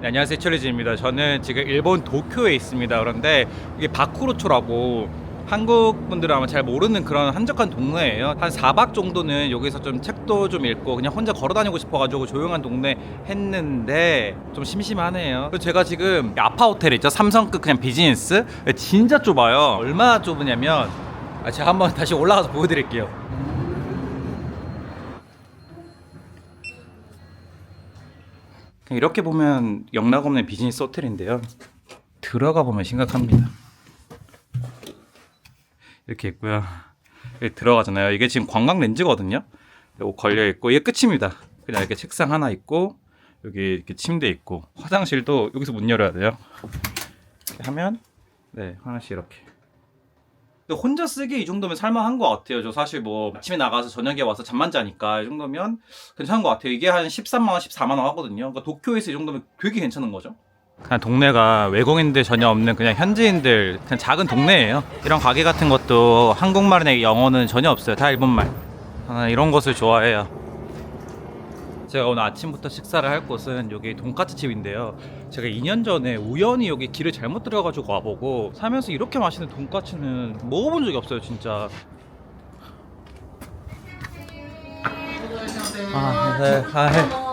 네, 안녕하세요 철리진입니다. 저는 지금 일본 도쿄에 있습니다. 그런데 이게 바쿠로초라고 한국 분들은 아마 잘 모르는 그런 한적한 동네예요. 한 4박 정도는 여기서 좀 책도 좀 읽고 그냥 혼자 걸어 다니고 싶어가지고 조용한 동네 했는데 좀 심심하네요. 그리고 제가 지금 아파 호텔 있죠? 삼성급 그냥 비즈니스 진짜 좁아요. 얼마나 좁으냐면 아, 제가 한번 다시 올라가서 보여드릴게요. 그냥 이렇게 보면 영락 없는 비즈니스 호텔인데요. 들어가 보면 심각합니다. 이렇게 있고요. 여기 들어가잖아요. 이게 지금 관광 렌즈거든요. 이거 걸려 있고 이게 끝입니다. 그냥 이렇게 책상 하나 있고 여기 이렇게 침대 있고 화장실도 여기서 문 열어야 돼요. 이렇게 하면 네 하나씩 이렇게. 근데 혼자 쓰기 이 정도면 살만한 것 같아요. 저 사실 뭐 아침에 나가서 저녁에 와서 잠만 자니까 이 정도면 괜찮은 것 같아요. 이게 한 13만 원, 14만 원 하거든요. 그러니까 도쿄에서 이 정도면 되게 괜찮은 거죠. 그냥 동네가 외국인들 전혀 없는 그냥 현지인들 그냥 작은 동네예요. 이런 가게 같은 것도 한국말이나 영어는 전혀 없어요. 다 일본말. 저는 이런 것을 좋아해요. 제가 오늘 아침부터 식사를 할 곳은 여기 돈까스 집인데요. 제가 2년 전에 우연히 여기 길을 잘못 들어가지고 와보고 살면서 이렇게 맛있는 돈까스는 먹어본 적이 없어요, 진짜. 아, 네, 아, 네.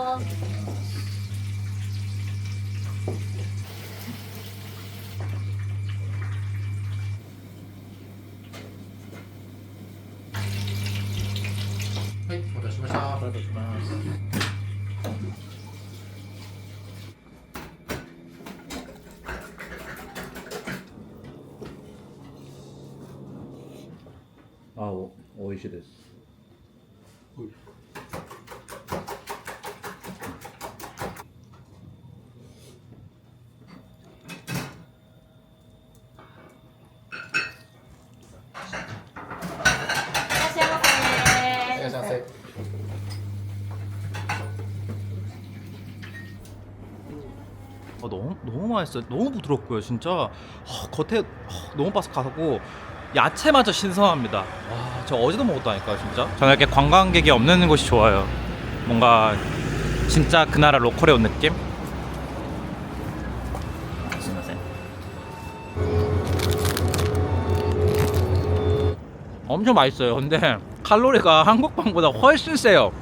아, 오, 오이시です. 아, 너무 너무 맛있어요. 너무 부드럽고요, 진짜. 아, 겉에 아, 너무 바삭하고 야채마저 신선합니다. 와, 저 어제도 먹었다니까요, 진짜. 저는 이렇게 관광객이 없는 곳이 좋아요. 뭔가 진짜 그 나라 로컬에 온 느낌? 엄청 맛있어요. 근데 칼로리가 한국 빵보다 훨씬 세요.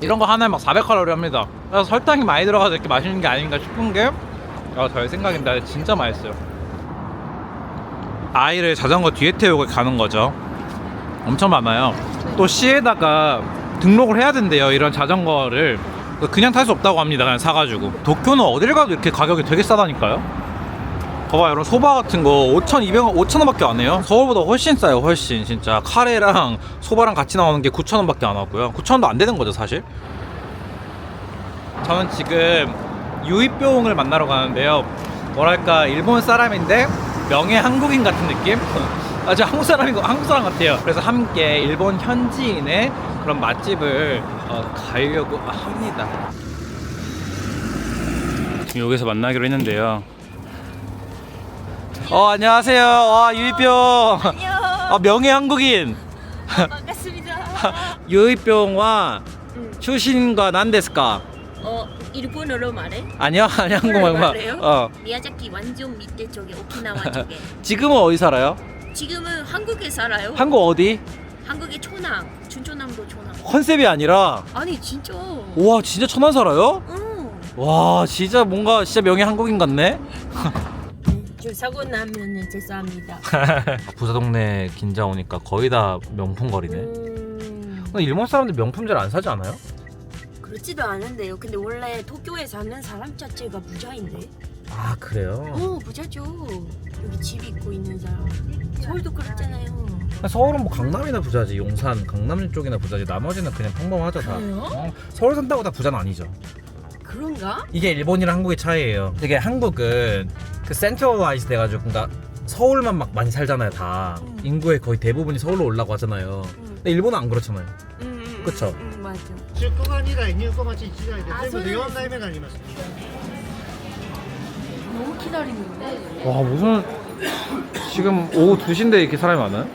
이런 거 하나에 막 400칼로리 합니다. 그래서 설탕이 많이 들어가서 이렇게 맛있는 게 아닌가 싶은 게 아, 저의 생각인데 진짜 맛있어요. 아이를 자전거 뒤에 태우고 가는 거죠. 엄청 많아요. 또 시에다가 등록을 해야 된대요. 이런 자전거를 그냥 탈 수 없다고 합니다. 그냥 사가지고. 도쿄는 어딜 가도 이렇게 가격이 되게 싸다니까요. 봐봐 이런 소바 같은 거 5,200원, 5,000원밖에 안 해요. 서울보다 훨씬 싸요, 훨씬 진짜. 카레랑 소바랑 같이 나오는 게 9,000원밖에 안 하고요. 9,000원도 안 되는 거죠, 사실. 저는 지금 유이병을 만나러 가는데요. 뭐랄까 일본 사람인데 명예 한국인 같은 느낌? 아저 한국 사람이고 한국 사람 같아요. 그래서 함께 일본 현지인의 그런 맛집을 어, 가려고 합니다. 지금 여기서 만나기로 했는데요. 어 안녕하세요. 와 유이병. 아 명예 한국인. 반갑습니다. 유이병과 출신과 난데스까? 어 일본어로 말해? 아니요 아니 한국말만. 말해요? 어 미야자키 완전 밑에 쪽에 오키나와 쪽에. 지금은 어디 살아요? 지금은 한국에 살아요. 한국 어디? 한국의 초남, 춘천남도 초남. 컨셉이 아니라 아니 진짜. 와 진짜 천안 살아요? 응. 와 진짜 뭔가 진짜 명예 한국인 같네. 저 사고 나면은 죄송합니다. 부사 동네 긴자 오니까 거의 다 명품 거리네. 음, 근데 일본 사람들 명품 잘 안 사지 않아요? 그렇지도 않은데요. 근데 원래 도쿄에 사는 사람 자체가 부자인데. 아 그래요? 어 부자죠. 여기 집 있고 있는 사람. 서울도 그렇잖아요. 서울은 뭐 강남이나 부자지 용산 강남 쪽이나 부자지 나머지는 그냥 평범하죠 다. 그래요? 어, 서울 산다고 다 부자는 아니죠. 그런가? 이게 일본이랑 한국의 차이예요. 되게 한국은 그 센트럴라이즈 돼가지고 그러니까 서울만 막 많이 살잖아요 다. 음. 인구의 거의 대부분이 서울로 올라고 하잖아요. 응. 근데 일본은 안 그렇잖아요. 응, 그쵸? 응, 맞아. 出庫が2台入庫待ち1台であ全部でそうなんです4台目になります 너무 기다리는데. 와 무슨 지금 오후 2시인데 이렇게 사람이 많아요?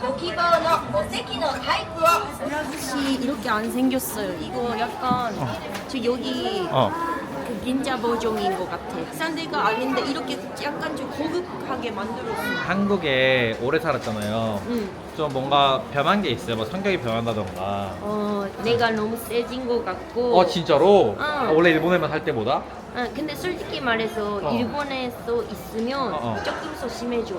ご希望のお席のタイプを 브라듯이 이렇게 안 생겼어요. 이거 약간 저 여기 어. 그 긴자 버전인 것 같아. 싼데가 아닌데 이렇게 약간 좀 고급하게 만들었어. 한국에 오래 살았잖아요. 응. 좀 뭔가 변한 게 있어요. 뭐 성격이 변한다던가. 어, 내가 너무 세진 것 같고. 어 진짜로? 응. 원래 일본에만 살 때보다? 아, 근데 솔직히 말해서 어. 일본에서 있으면 어, 어. 조금 더 심해져.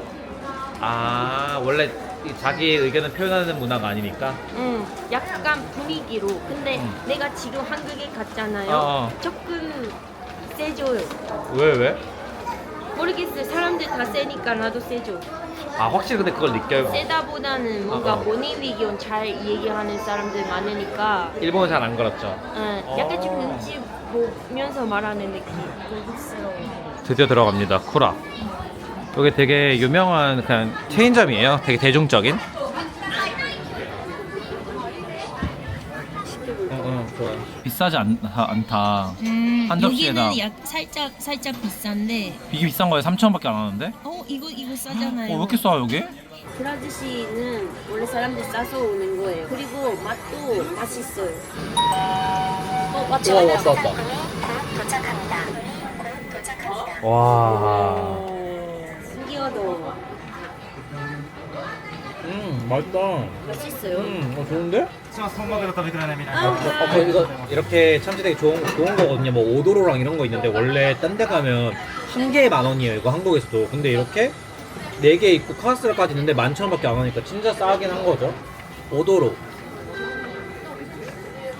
아 원래 이 자기 의견을 표현하는 문화가 아니니까. 응, 약간 분위기로. 근데 음. 내가 지금 한국에 갔잖아요. 어, 어. 조금 세져요. 왜 왜? 모르겠어요. 사람들 다 세니까 나도 세져. 아 확실히 근데 그걸 느껴요. 세다보다는 뭔가 어, 어. 본인 의견 잘 얘기하는 사람들 많으니까 일본은 잘안 그렇죠. 어, 약간 좀 어. 눈치 보면서 말하는 느낌. 드디어 들어갑니다. 쿠라. 여기 되게 유명한 그냥 체인점이에요. 되게 대중적인. 비싸지 않, 않다. 음, 한 접시에다. 여기는 약 살짝 살짝 비싼데. 이게 비싼 거에 3,000원밖에 안 하는데? 어 이거 이거 싸잖아요. 어, 왜 이렇게 싸 여기? 브라지시는 원래 사람들 싸서 오는 거예요. 그리고 맛도 맛있어요. 어 왔다 와, 왔다. 왔다, 왔다. 와. 어, 신기하다. 음, 맛있다. 맛있어요. 음, 어, 좋은데? じゃあそのままで食べくらいみたい 아, 어, 어, 이거 이렇게 참치 되게 좋은, 좋은 거거든요. 뭐 오도로랑 이런 거 있는데 원래 딴 데 가면 한 개에 만 원이에요. 이거 한국에서도. 근데 이렇게 네 개 있고 카스라까지 있는데 만 천 원밖에 안 하니까 진짜 싸긴 한 거죠. 오도로.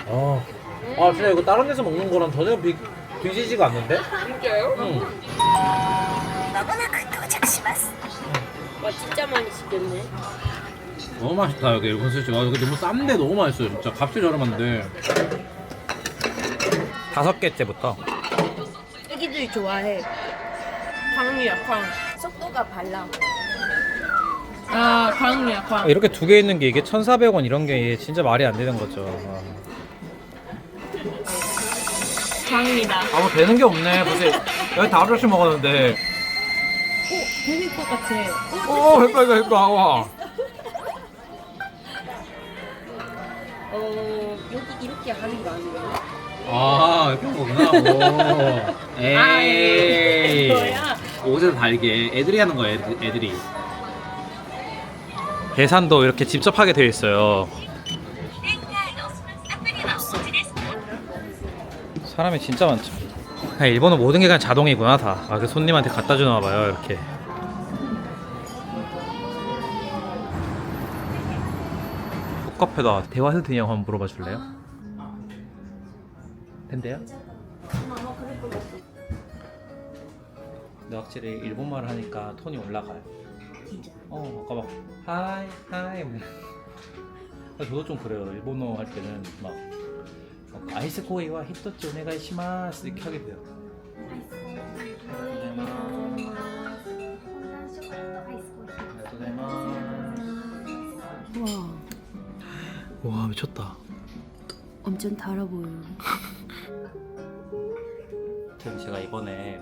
아, 아 진짜 이거 다른 데서 먹는 거랑 전혀 비, 비지지가 않는데? 진짜요? 응. 와 진짜 많이 시켰네. 너무 맛있다 여기 일본 스시. 와 여기 너무 싼데 너무 맛있어요. 진짜 값이 저렴한데. 다섯 개째부터. 애기들이 좋아해. 강이야 강. 속도가 발라. 아 강이야 강. 이렇게 두 개 있는 게 이게 1,400원 이런 게 진짜 말이 안 되는 거죠. 강이다. 아, 뭐 되는 게 없네. 벌써 여기 다섯 접시 먹었는데. 되는 것 같아. 오, 헷갈려, 헷갈려. 와. 어 여기 이렇게 하는 거 아니에요? 아, 이렇게 한 거구나. 오. 에이. 뭐야? 옷에서 달게. 애들이 하는 거야, 애들, 애들이. 계산도 이렇게 직접 하게 되어 있어요. 사람이 진짜 많죠. 아, 일본은 모든 게 그냥 자동이구나 다. 아, 그 손님한테 갖다 주나 봐요 이렇게. 북카페다 대화해도 되냐고 한번 물어봐 줄래요? 된대요? 근데 확실히 일본말을 하니까 톤이 올라가요. 진짜. 어, 아까 막 하이 하이 뭐. 근데 저도 좀 그래요. 일본어 할 때는 막, 막 아이스 코이와 히토츠 오네가이시마스 이렇게 하게 돼요. 미쳤다. 엄청 달아 보여. 아무튼 제가 이번에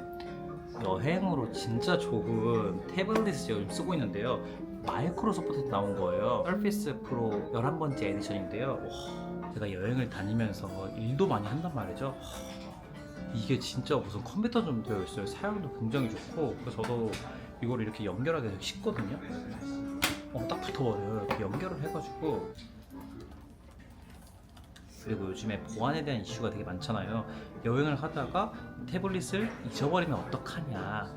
여행으로 진짜 좋은 태블릿을 지금 쓰고 있는데요. 마이크로소프트에서 나온 거예요. 서피스 프로 11번째 에디션인데요. 와, 제가 여행을 다니면서 일도 많이 한단 말이죠. 와, 이게 진짜 무슨 컴퓨터 좀 되어 있어요. 사용도 굉장히 좋고 그래서 저도 이걸 이렇게 연결하기 되게 쉽거든요. 어, 딱 붙어버려요. 이렇게 연결을 해가지고 그리고 요즘에 보안에 대한 이슈가 되게 많잖아요. 여행을 하다가 태블릿을 잊어버리면 어떡하냐.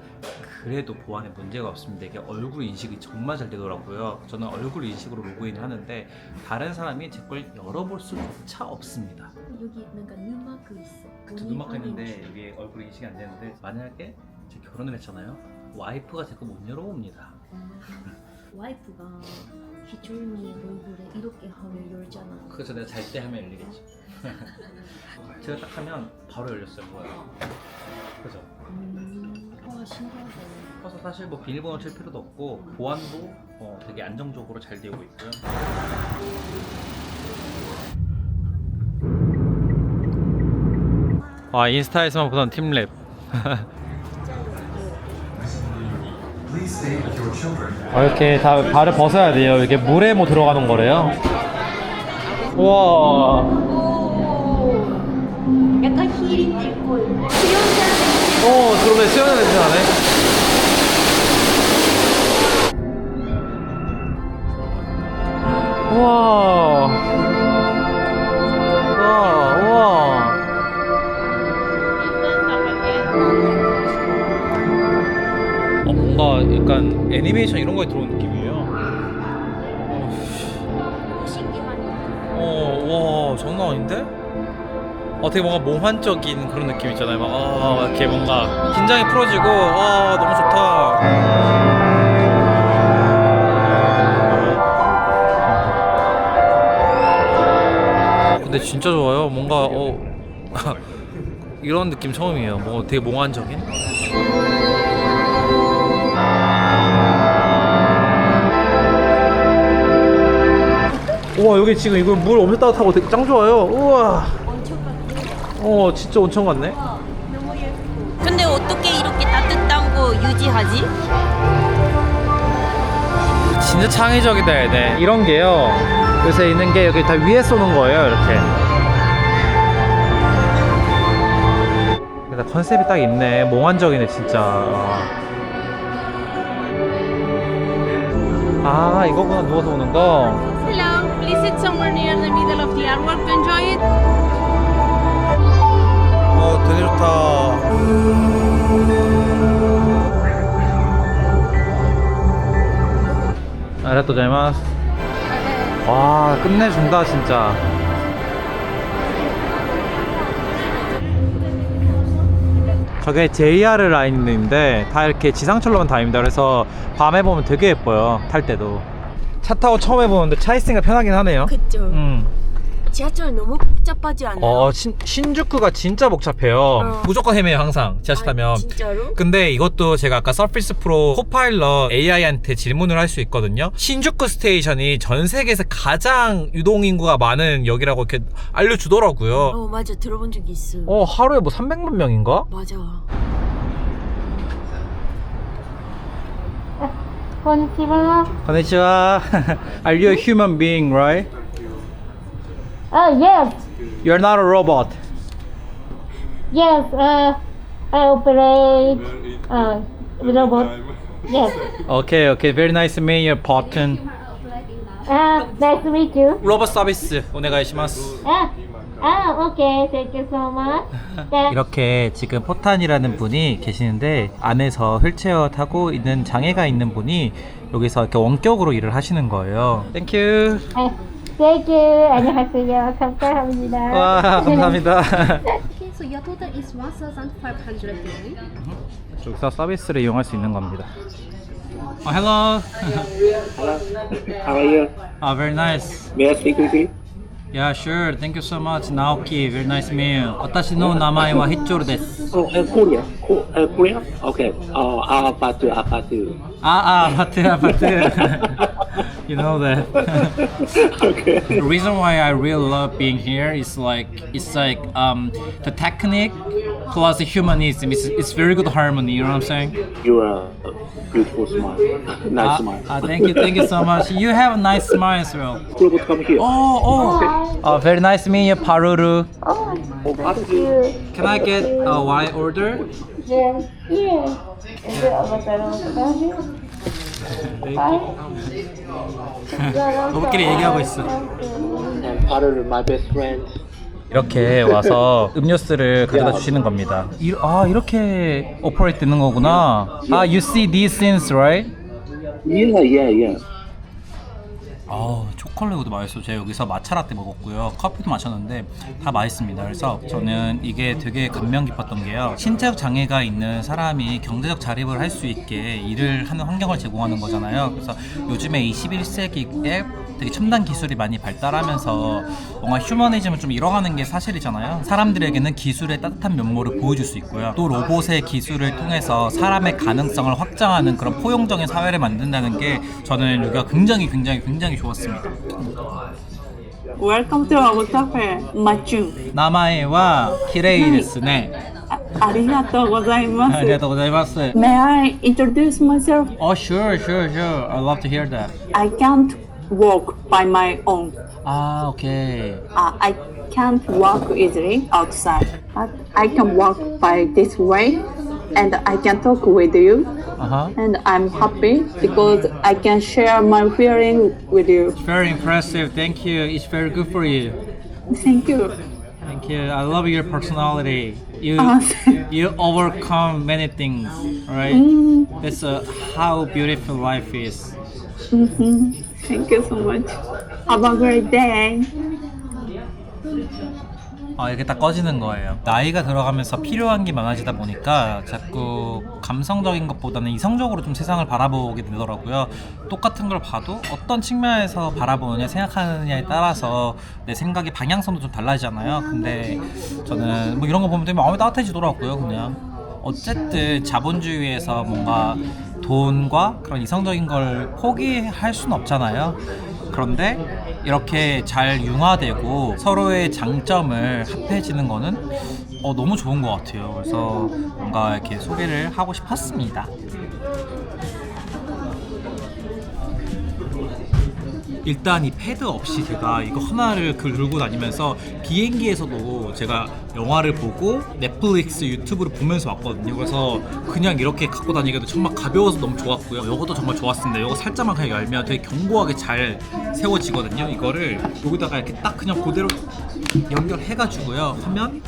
그래도 보안에 문제가 없습니다. 이게 얼굴 인식이 정말 잘 되더라고요. 저는 얼굴 인식으로 로그인을 하는데 다른 사람이 제 걸 열어볼 수조차 없습니다. 여기 뭔가 누마크 있어. 두 눈막 있는데 여기 얼굴 인식이 안 되는데 만약에 제가 결혼을 했잖아요. 와이프가 제 거 못 열어봅니다. 와이프가 희철이 얼굴에 이렇게 하면 열잖아. 그래서 내가 잘 때 하면 열리겠죠. 제가 딱 하면 바로 열렸어요. 뭐야. 그죠? 음, 와 신기하다. 그래서 사실 뭐 비밀번호 칠 필요도 없고 보안도 어, 되게 안정적으로 잘 되고 있고요. 와 인스타에서만 보던 팀랩. 아, 이렇게 다 발을 벗어야 돼요. 이게 물에 뭐 들어가는 거래요. 우와. 약간 힐링 될 거예요. 수영장 그러면 수영장 냄새 나네. 우와. 우와, 우와. 약간 애니메이션 이런 거에 들어온 느낌이에요. 어, 와, 장난 아닌데? 어, 되게 뭔가 몽환적인 그런 느낌 있잖아요. 막, 아, 이렇게 뭔가 긴장이 풀어지고, 아, 너무 좋다. 근데 진짜 좋아요. 뭔가, 어, 이런 느낌 처음이에요. 뭐 되게 몽환적인? 우와 여기 지금 이거 물 엄청 따뜻하고 되게 짱 좋아요. 우와. 어 진짜 온천 같네. 근데 어떻게 이렇게 따뜻한 거 유지하지? 진짜 창의적이다 얘네. 이런 게요. 요새 있는 게 여기 다 위에 쏘는 거예요 이렇게. 컨셉이 딱 있네. 몽환적이네 진짜. 아 이거구나 누워서 오는 거 Sit somewhere near the middle of the artwork to enjoy it. 어 되게 좋다 아리가또자이마스 와 끝내준다 진짜 저게 JR 라인인데 다 이렇게 지상철로만 다닙니다 그래서 밤에 보면 되게 예뻐요 탈 때도 차 타고 처음 해보는데 차 있으니까 편하긴 하네요 그쵸. 음. 지하철 너무 복잡하지 않아요? 어 신, 신주쿠가 진짜 복잡해요 어. 무조건 헤매요 항상 지하철 아, 타면 진짜로? 근데 이것도 제가 아까 서피스 프로 코파일럿 AI한테 질문을 할 수 있거든요. 신주쿠 스테이션이 전 세계에서 가장 유동인구가 많은 역이라고 이렇게 알려주더라고요. 어 맞아 들어본 적 있어. 어, 하루에 뭐 300만 명인가? 맞아. Konnichiwa. Konnichiwa. Are you a hmm? human being, right? Uh, yes. You're not a robot. Yes. Uh, I operate uh, robot. Yes. Okay, okay. Very nice to meet you, Potton. Uh, nice to meet you. ロボサービスお願いします。Uh, 스. Ah, ah, okay. Thank you so much. That, 이렇게 지금 포탄이라는 분이 계시는데 안에서 휠체어 타고 있는 장애가 있는 분이 여기서 이렇게 원격으로 일을 하시는 거예요. 땡큐. uh, thank you. 안녕하세요. 감사합니다. 와 감사합니다. Okay, so your total is 1,500 yen. 여기서 서비스를 이용할 수 있는 겁니다. 어, hello. Hello. How are you? 아, very nice. May I speak with you? Yeah, sure. Thank you so much, Naoki. Very nice meal. 私の名前はヒッチョルです。Oh, uh, Korea. Ko- uh, Korea? Okay. Oh, uh, Batu, uh, Ah, ah, Batu, ah, you know that. okay. the reason why I really love being here is like it's like um, the technique plus the humanism. It's, it's very good harmony. You know what I'm saying? You are a beautiful smile. nice Ah, smile. ah, thank you, thank you so much. You have a nice smile as well. Robot, come here. Oh, oh. Uh, very nice to meet you, Paruru. Oh, Oh, thank you. Can I get a white order? Yes, yes. Is it avatar avatar? 너희끼리 얘기하고 있어. And Paru, my best friend. 이렇게 와서 음료수를 가져다 주시는 겁니다. 이, 아 이렇게 오퍼레이트 되는 거구나. 아 you see these things, right? Yeah, yeah, yeah. 아 초콜릿도 맛있어. 제가 여기서 마차라떼 먹었고요. 커피도 마셨는데 다 맛있습니다. 그래서 저는 이게 되게 감명 깊었던 게요. 신체적 장애가 있는 사람이 경제적 자립을 할 수 있게 일을 하는 환경을 제공하는 거잖아요. 그래서 요즘에 21세기에 되게 첨단 기술이 많이 발달하면서 뭔가 휴머니즘을 좀 잃어가는 게 사실이잖아요. 사람들에게는 기술의 따뜻한 면모를 보여줄 수 있고요. 또 로봇의 기술을 통해서 사람의 가능성을 확장하는 그런 포용적인 사회를 만든다는 게 저는 여기가 굉장히 굉장히 굉장히 좋았습니다. Welcome to our cafe, Machu. 名前は綺麗ですね。ありがとうございます。ありがとうございます。May 아, I introduce myself? Oh, sure, sure, sure. I'd love to hear that. I can't walk by my own. Ah, okay. Uh, I can't walk easily outside, but I can walk by this way. and I can talk with you. 아하. And I'm happy because I can share my feeling with you. It's Very impressive. Thank you. It's very good for you. Thank you. Thank you. I love your personality. You Ah, you overcome many things, right? That's uh, how beautiful life is. Thank you so much. Have a great day. 아 이게 딱 꺼지는 거예요. 나이가 들어가면서 필요한 게 많아지다 보니까 자꾸 감성적인 것보다는 이성적으로 좀 세상을 바라보게 되더라고요. 똑같은 걸 봐도 어떤 측면에서 바라보느냐 생각하느냐에 따라서 내 생각의 방향성도 좀 달라지잖아요. 근데 저는 뭐 이런 거 보면 되게 마음이 따뜻해지더라고요. 그냥 어쨌든 자본주의에서 뭔가 돈과 그런 이성적인 걸 포기할 수는 없잖아요. 그런데 이렇게 잘 융화되고 서로의 장점을 합해지는 거는 어, 너무 좋은 것 같아요. 그래서 뭔가 이렇게 소개를 하고 싶었습니다. 일단 이 패드 없이 제가 이거 하나를 그 들고 다니면서 비행기에서도 제가 영화를 보고 넷플릭스 유튜브를 보면서 왔거든요. 그래서 그냥 이렇게 갖고 다니기도 정말 가벼워서 너무 좋았고요. 이것도 정말 좋았습니다. 이거 살짝만 그냥 열면 되게 견고하게 잘 세워지거든요. 이거를 여기다가 이렇게 딱 그냥 그대로 연결해가지고요. 하면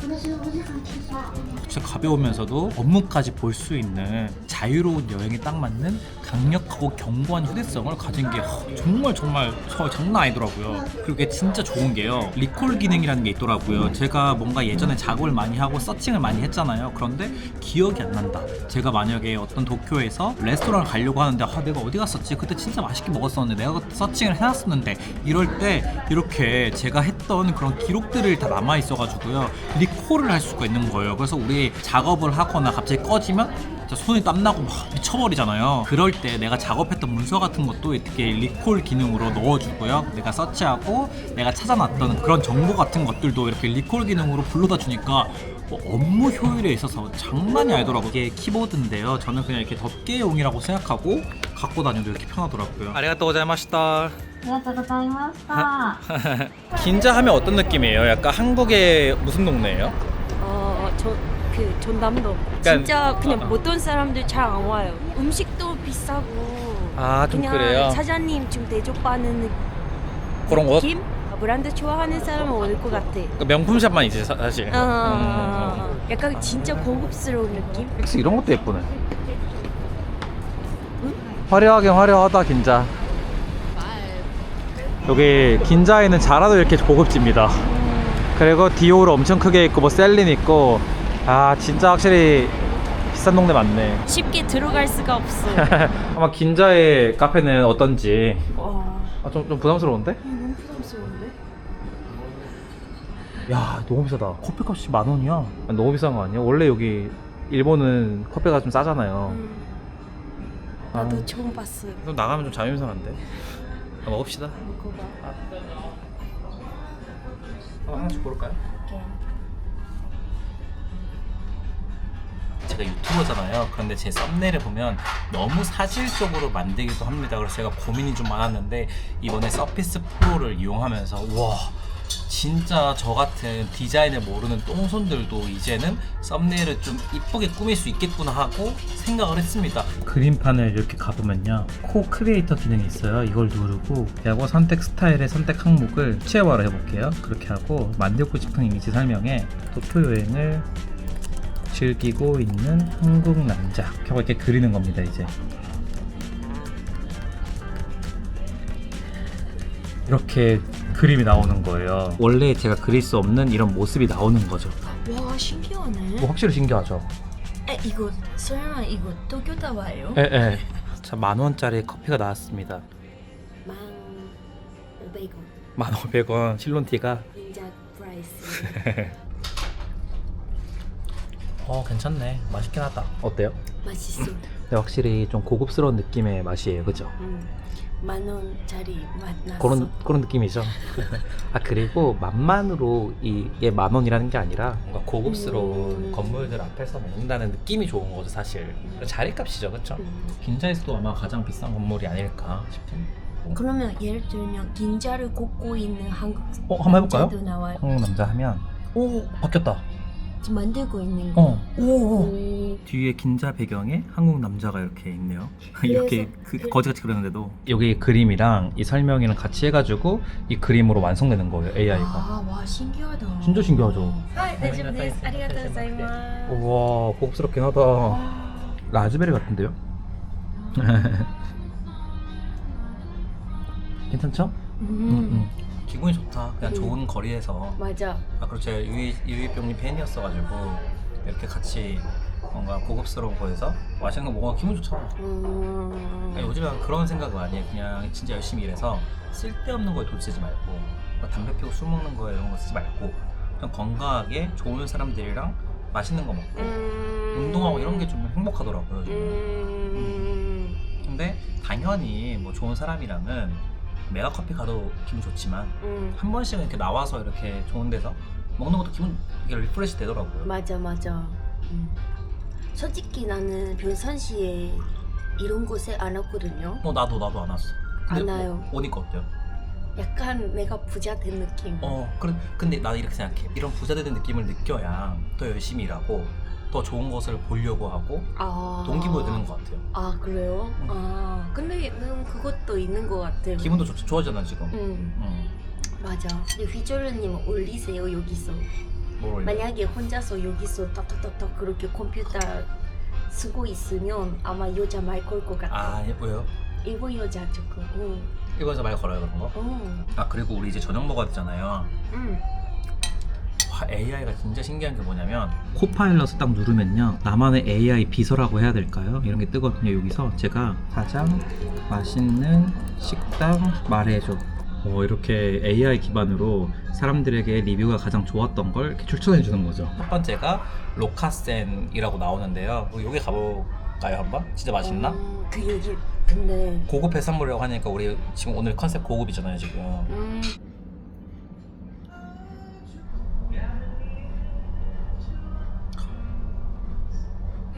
진짜 가벼우면서도 업무까지 볼 수 있는 자유로운 여행에 딱 맞는 강력하고 견고한 휴대성을 가진 게 허, 정말 정말 저 장난 아니더라고요. 그리고 이게 진짜 좋은 게요. 리콜 기능이라는 게 있더라고요. 제가 뭔가 예전에 작업을 많이 하고 서칭을 많이 했잖아요. 그런데 기억이 안 난다. 제가 만약에 어떤 도쿄에서 레스토랑을 가려고 하는데 아, 내가 어디 갔었지? 그때 진짜 맛있게 먹었었는데 내가 서칭을 해놨었는데 이럴 때 이렇게 제가 했던 그런 기록들을 다 남아 있어가지고요. 리콜을 할 수가 있는 거예요. 그래서 우리 작업을 하거나 갑자기 꺼지면 진짜 손이 땀나고 막 미쳐버리잖아요. 그럴 때 내가 작업했던 문서 같은 것도 이렇게 리콜 기능으로 넣어주고요. 내가 서치하고 내가 찾아놨던 그런 정보 같은 것들도 이렇게 리콜 기능으로 불러다 주니까 뭐 업무 효율에 있어서 장난이 아니더라고요. 이게 키보드인데요. 저는 그냥 이렇게 덮개용이라고 생각하고 갖고 다녀도 이렇게 편하더라고요. 아리가또 고자이마시타. ありがとうございました。 긴자 하면 어떤 느낌이에요? 약간 한국의 무슨 동네예요? 어, 저, 그 전남도 진짜 그냥 어떤 사람들 잘 안 와요. 음식도 비싸고 아, 좀 그냥 그래요? 사장님 좀 대접받는 느- 그런 거? 느낌? 아, 브랜드 좋아하는 사람은 올 것 같아. 그 명품샵만 이제 사, 사실. 어, 약간 진짜 고급스러운 느낌? 픽스 이런 것도 예쁘네. 화려하긴 화려하다 긴자. 여기 긴자에는 자라도 이렇게 고급집니다. 그리고 디올 엄청 크게 있고 뭐 셀린 있고 아 진짜 확실히 비싼 동네 많네. 쉽게 들어갈 수가 없어. 아마 긴자의 카페는 어떤지 와, 아, 좀, 좀 부담스러운데? 너무 부담스러운데? 야 너무 비싸다 커피값이 만 원이야 아, 너무 비싼 거 아니야? 원래 여기 일본은 커피가 좀 싸잖아요 음, 나도 아. 처음 봤어요. 그럼 나가면 좀 자존심상한데 아, 먹읍시다 먹어봐. 어, 하나씩 고를까요? 제가 유튜버잖아요. 그런데 제 썸네일을 보면 너무 사실적으로 만들기도 합니다. 그래서 제가 고민이 좀 많았는데 이번에 서피스 프로를 이용하면서 와 진짜 저 같은 디자인을 모르는 똥손들도 이제는 썸네일을 좀 이쁘게 꾸밀 수 있겠구나 하고 생각을 했습니다. 그림판을 이렇게 가보면요. 코 크리에이터 기능이 있어요. 이걸 누르고 하고 선택 스타일의 선택 항목을 수채화로 해볼게요. 그렇게 하고 만들고 싶은 이미지 설명에 도쿄 여행을 즐기고 있는 한국 남자 하고 이렇게 그리는 겁니다 이제 이렇게 그림이 나오는 거예요 원래 제가 그릴 수 없는 이런 모습이 나오는 거죠 와, 신기하네. 뭐 확실히 신기하죠 에, 이거 설마 이거 도쿄 타와예요? 예예 자 만 원짜리 커피가 나왔습니다 만 오백 원. 1,500원 실론티가 닌자 프라이스. 어 괜찮네 맛있긴 하다 어때요? 맛있어. 근데 확실히 좀 고급스러운 느낌의 맛이에요 그죠? 음, 만 원짜리 맛 났어. 그런 그런 느낌이죠. 아 그리고 맛만으로 이게 만 원이라는 게 아니라 뭔가 고급스러운 음. 건물들 앞에서 먹는다는 느낌이 좋은 거죠 사실. 자리값이죠, 그렇죠? 음. 긴자에서도 아마 가장 비싼 건물이 아닐까 싶은. 그러면 예를 들면 긴자를 걷고 있는 한국 어, 한번 해볼까요? 남자도 나와요. 한국 남자 하면 오 바뀌었다. 지금 만들고 있는 거. 어. 오. 음, 뒤에 긴자 배경에 한국 남자가 이렇게 있네요. 이렇게 그, 그, 거지같이 그렸는데도 여기 그림이랑 이 설명이랑 같이 해가지고 이 그림으로 완성되는 거예요 AI가. 아, 와, 신기하다. 진짜 신기하죠. 아, 네, 네, 와 고급스럽긴 하다. 아. 라즈베리 같은데요? 아. 괜찮죠? 음. 음, 음. 기분이 좋다. 그냥 좋은 거리에서 맞아. 아 그리고 제가 유이 유이병님 팬이었어가지고 이렇게 같이 뭔가 고급스러운 거에서 맛있는 거 먹으면 기분 좋잖아. 음, 아니, 요즘은 그런 생각 많이 해. 그냥 진짜 열심히 일해서 쓸데없는 거에 돈 쓰지 말고 뭐 담배 피우고 술 먹는 거에 이런 거 쓰지 말고 그냥 건강하게 좋은 사람들이랑 맛있는 거 먹고 음, 운동하고 이런 게 좀 행복하더라고요. 요즘은. 음, 근데 당연히 뭐 좋은 사람이랑은 메가 커피 가도 기분 좋지만 음, 한 번씩은 이렇게 나와서 이렇게 좋은 데서 먹는 것도 기분 이게 리프레시 되더라고요. 맞아 맞아. 음. 솔직히 나는 별선시에 이런 곳에 안 왔거든요. 어 나도 나도 안 왔어. 근데 안 와요. 오, 오니까 어때요? 약간 내가 부자 된 느낌. 어 그래 근데 나는 이렇게 생각해. 이런 부자 되는 느낌을 느껴야 더 열심히 일하고 더 좋은 것을 보려고 하고 아, 동기부여 되는 것 같아요. 아 그래요? 응. 아 근데 는 그것도 있는 것 같아요. 기분도 좋, 좋아지잖아 지금. 응 응. 맞아. 근데 휘조르님 올리세요 여기서. 뭘 올려? 만약에 혼자서 여기서 탁탁탁탁 그렇게 컴퓨터 쓰고 있으면 아마 여자 말 걸 것 같아. 아 예, 왜요? 일본 여자 조금. 응. 이거에서 말 걸어요 그런 거? 응. 아 그리고 우리 이제 저녁 먹어야 되잖아요. 응. 와, AI가 진짜 신기한 게 뭐냐면 코파일럿을 딱 누르면요. 나만의 AI 비서라고 해야 될까요? 이런 게 뜨거든요 여기서. 제가 가장 맛있는 식당 말해줘. 어, 이렇게 AI 기반으로 사람들에게 리뷰가 가장 좋았던 걸 이렇게 추천해 주는 거죠. 첫 번째가 로카센이라고 나오는데요. 우리 여기 가볼까요 한번? 진짜 맛있나? 음, 그 얘기 근데 고급 해산물이라고 하니까 우리 지금 오늘 컨셉 고급이잖아요 지금. 음,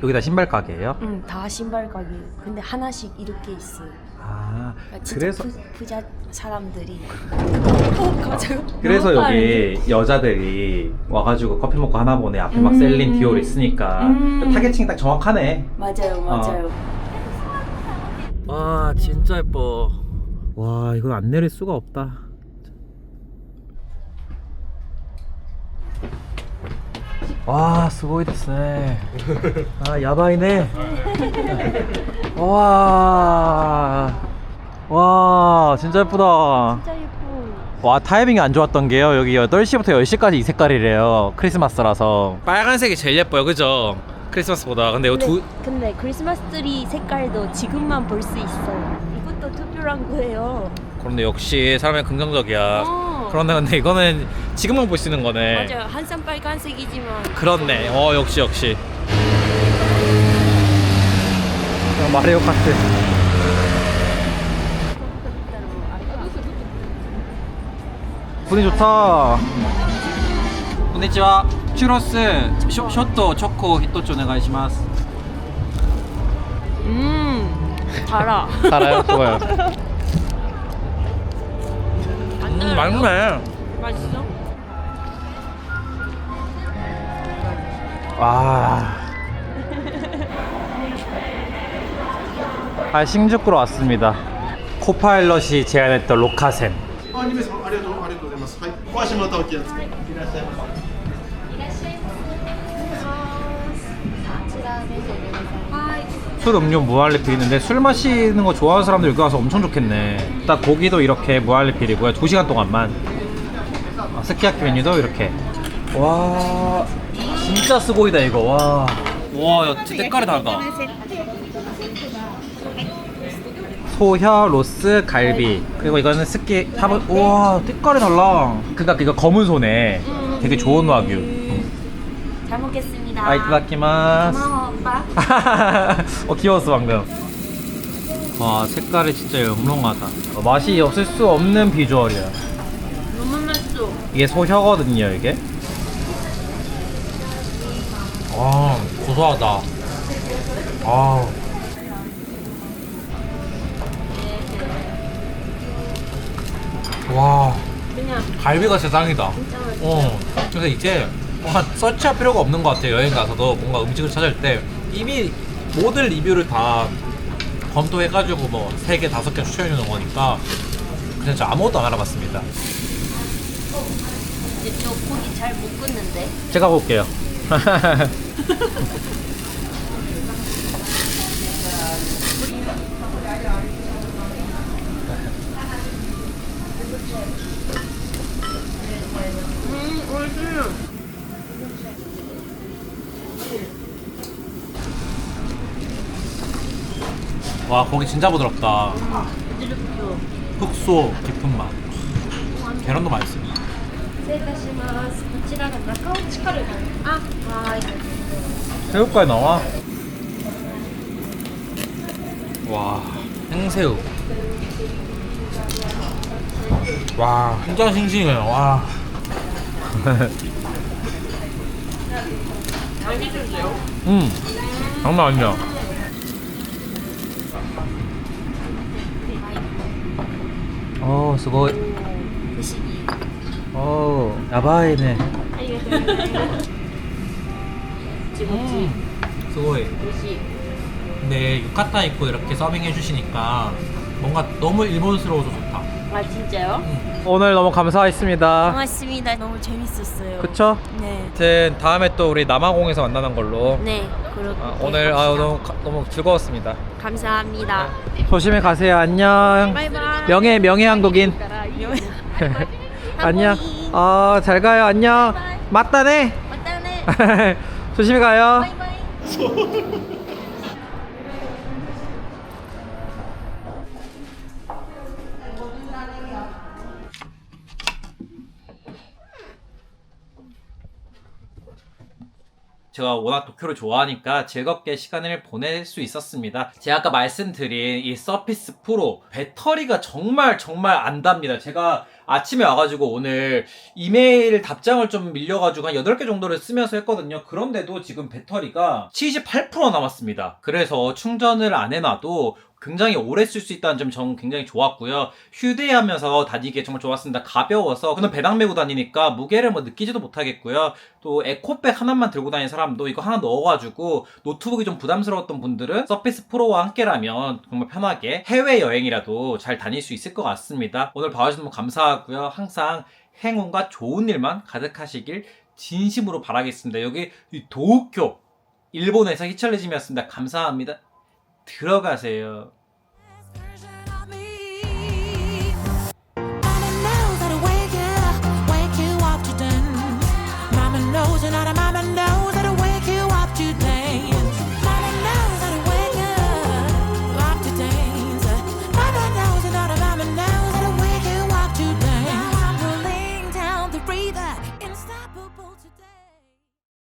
여기 다 신발 가게예요? 음, 다 신발 가게. 근데 하나씩 이렇게 있어요. 아 그러니까 진짜 그래서 부, 부자 사람들이. 어, 갑자기. 그래서 너무 여기 여자들이 와가지고 커피 먹고 하나 보네 앞에 막 음. 셀린 디올 있으니까 음. 타겟팅이 딱 정확하네 맞아요, 맞아요. 와 진짜 예뻐 와 이건 안 내릴 수가 없다 됐네 아 야바이네 와, 와 진짜 예쁘다 진짜 예뻐. 와 타이밍이 안 좋았던 게요 여기 8시부터 10시까지 이 색깔이래요 크리스마스라서 빨간색이 제일 예뻐요 그죠? 크리스마스보다 근데 이거 근데, 근데 크리스마스 트리 색깔도 지금만 볼 수 있어요. 이것도 특별한 거예요. 그런데 역시 사람이 긍정적이야 어. 그런데 근데 이거는 지금만 볼 수 있는 거네. 맞아요. 한산 빨간색이지만 그렇네. 어 역시 역시. 마리오 카트. 분위 좋다. 안녕하세요. 츄러스 쇼토 초코 히토츠 오네가이시마스. 음 달아. 달아요? 좋아요. 음 달아요? 맛있네 맛있어? 와. 아, 신주쿠로 왔습니다. 코파일럿이 제안했던 로카센. あ、二名様ありがとうありがとうございます。はい。お足元お気をつけて。いらっしゃいませ。 술 음료 무할리필 있는데 술 마시는 거 좋아하는 사람들 여기 와서 엄청 좋겠네. 딱 고기도 이렇게 무할리필이고요. 2시간 동안만. 아, 스키야키 메뉴도 이렇게. 와, 진짜 스고이다 이거. 와. 와, 야, 진짜 색깔이 다르다. 소혀 로스 갈비 그리고 이거는 스키 탑은 우와 색깔이 달라 그니까 이거 검은 소네 되게 좋은 와규 잘 먹겠습니다. 아이트다키마스 고마워, 오빠. 어 귀여웠어 방금. 와 색깔이 진짜 영롱하다. 어, 맛이 없을 수 없는 비주얼이야. 너무 맛있어. 이게 소혀거든요 이게? 아 고소하다. 아 와, 그냥 갈비가 짱이다. 진짜 맛있어. 어, 그래서 이제 뭔가 서치할 필요가 없는 것 같아요 여행 가서도. 뭔가 음식을 찾을 때 이미 모든 리뷰를 다 검토해가지고 뭐 3개, 5개 추천해 주는 거니까 그냥 저 아무것도 안 알아봤습니다. 이제 저 고기 잘 못 굽는데. 제가 볼게요 음, 맛있어. 와 고기 진짜 부드럽다 부드럽죠. 흑소 깊은 맛 계란도 맛있습니다 失礼いたします。こちらが中落ちカルビ。あ、はーい。 새우까지 나와 와 생새우 와 진짜 싱싱해요 와 음, 장난 아니야. 오, すごい.おー、やばいね.ありがとうございます。ちもち。 수고해. 美味しい。 근데 유카타 입고 이렇게 서빙 해주시니까 뭔가 너무 일본스러워서 좋다. 아 진짜요? 오늘 너무 감사했습니다. 고맙습니다. 너무 재밌었어요. 그쵸? 네. 아무튼 다음에 또 우리 남아공에서 만나는 걸로. 네. 그렇게 아, 오늘 아, 합시다. 너무 가- 너무 즐거웠습니다. 감사합니다. 조심히 가세요. 안녕. 바이바이. 명예 명예 한국인. 안녕. 어, 잘 가요. 안녕. 맞다네. 맞다네. 조심히 가요. 바이바이. 제가 워낙 도쿄를 좋아하니까 즐겁게 시간을 보낼 수 있었습니다. 제가 아까 말씀드린 이 서피스 프로 배터리가 정말 정말 안 답니다. 제가 아침에 와가지고 오늘 이메일 답장을 좀 밀려가지고 한 8개 정도를 쓰면서 했거든요. 그런데도 지금 배터리가 78% 남았습니다. 그래서 충전을 안 해놔도 굉장히 오래 쓸 수 있다는 점 저는 굉장히 좋았고요. 휴대하면서 다니기에 정말 좋았습니다. 가벼워서 그는 배낭 메고 다니니까 무게를 뭐 느끼지도 못하겠고요. 또 에코백 하나만 들고 다니는 사람도 이거 하나 넣어가지고 노트북이 좀 부담스러웠던 분들은 서피스 프로와 함께라면 정말 편하게 해외 여행이라도 잘 다닐 수 있을 것 같습니다. 오늘 봐주셔서 너무 감사하고요. 항상 행운과 좋은 일만 가득하시길 진심으로 바라겠습니다. 여기 이 도쿄 일본에서 히철레짐이었습니다. 감사합니다. 들어가세요.